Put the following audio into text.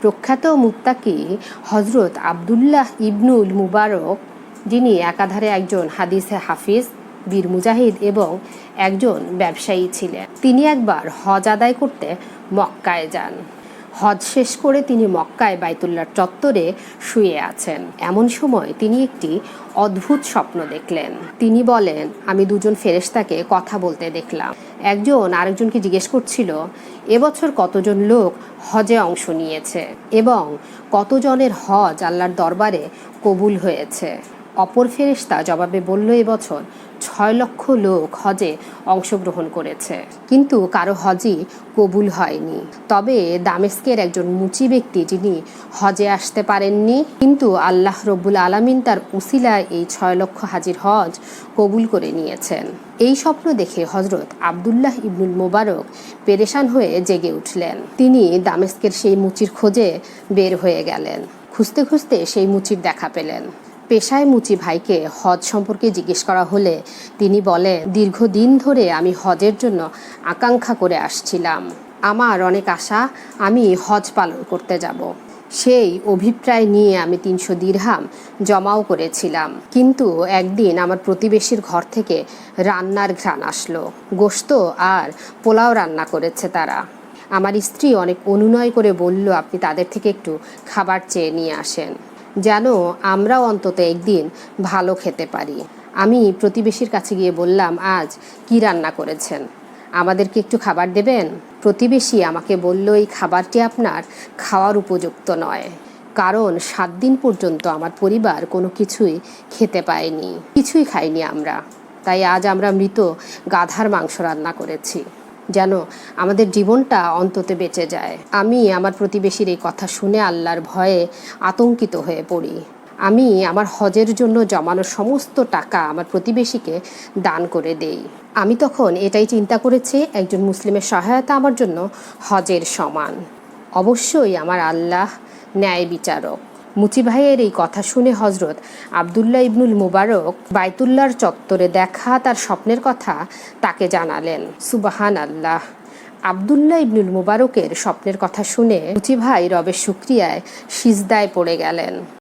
প্রখ্যাত মুক্তাকি হজরত আবদুল্লাহ ইবনুল মুবারক, যিনি একাধারে একজন হাদিসে হাফিজ, বীর মুজাহিদ এবং একজন ব্যবসায়ী ছিলেন। তিনি একবার হজ আদায় করতে মক্কায় যান। হজ শেষ করে তিনি মক্কায় বাইতুল্লার চত্বরে শুয়ে আছেন। এমন সময় তিনি একটি অদ্ভুত স্বপ্ন দেখলেন। তিনি বলেন, আমি দুজন ফেরেশতাকে কথা বলতে দেখলাম। একজন আরেকজনকে জিজ্ঞেস করছিল, এবছর কতজন লোক হজে অংশ নিয়েছে? এবং, কতজনের হজ আল্লাহর দরবারে কবুল হয়েছে? অপর ফেরেশতা জবাবে বলল, এবছর ছয় লক্ষ লোক হজে অংশগ্রহণ করেছে। কিন্তু কারও হজই কবুল হয়নি। তবে দামেস্কের একজন মুচি ব্যক্তি যিনি হজে আসতে পারেননি, কিন্তু আল্লাহ রব্বুল আলামিন তার উসিলায় এই ছয় লক্ষ হাজির হজ কবুল করে নিয়েছেন। এই স্বপ্ন দেখে হজরত আবদুল্লাহ ইবনুল মোবারক পেরেশান হয়ে জেগে উঠলেন। তিনি দামেস্কের সেই মুচির খোঁজে বের হয়ে গেলেন। খুঁজতে খুঁজতে সেই মুচির দেখা পেলেন। পেশায় মুচি ভাইকে হজ সম্পর্কে জিজ্ঞেস করা হলে তিনি বলেন, দীর্ঘদিন ধরে আমি হজের জন্য আকাঙ্ক্ষা করে আসছিলাম। আমার অনেক আশা, আমি হজ পালন করতে যাব। সেই অভিপ্রায় নিয়ে আমি তিনশো দিরহাম জমাও করেছিলাম। কিন্তু একদিন আমার প্রতিবেশীর ঘর থেকে রান্নার ঘ্রাণ আসলো। গোস্ত আর পোলাও রান্না করেছে তারা। আমার স্ত্রী অনেক অনুনয় করে বলল, আপনি তাদের থেকে একটু খাবার চেয়ে নিয়ে আসেন। যেন আমরাও অন্তত একদিন ভালো খেতে পারি। আমি প্রতিবেশীর কাছে গিয়ে বললাম, আজ কি রান্না করেছেন? আমাদেরকে একটু খাবার দেবেন? প্রতিবেশী আমাকে বলল, এই খাবারটি আপনার খাওয়ার উপযুক্ত নয়, কারণ সাত দিন পর্যন্ত আমার পরিবার কোনো কিছুই খেতে পায়নি। কিছুই খাইনি আমরা। তাই আজ আমরা মৃত গাধার মাংস রান্না করেছি। যেন আমাদের জীবনটা অন্ততে বেঁচে যায়। আমি আমার প্রতিবেশীর এই কথা শুনে আল্লাহর ভয়ে আতঙ্কিত হয়ে পড়ি। আমি আমার হজের জন্য জমানো সমস্ত টাকা আমার প্রতিবেশীকে দান করে দেই। আমি তখন এটাই চিন্তা করেছি, একজন মুসলিমের সহায়তা আমার জন্য হজের সমান। অবশ্যই আমার আল্লাহ ন্যায় বিচারক। মুচি ভাইয়ের এই কথা শুনে হজরত আবদুল্লাহ ইবনুল মুবারক বাইতুল্লার চত্বরে দেখা তার স্বপ্নের কথা তাকে জানালেন। সুবাহান আল্লাহ আবদুল্লাহ ইবনুল মুবারকের স্বপ্নের কথা শুনে মুচি ভাই রবের শুক্রিয়ায় সিজদায় পড়ে গেলেন।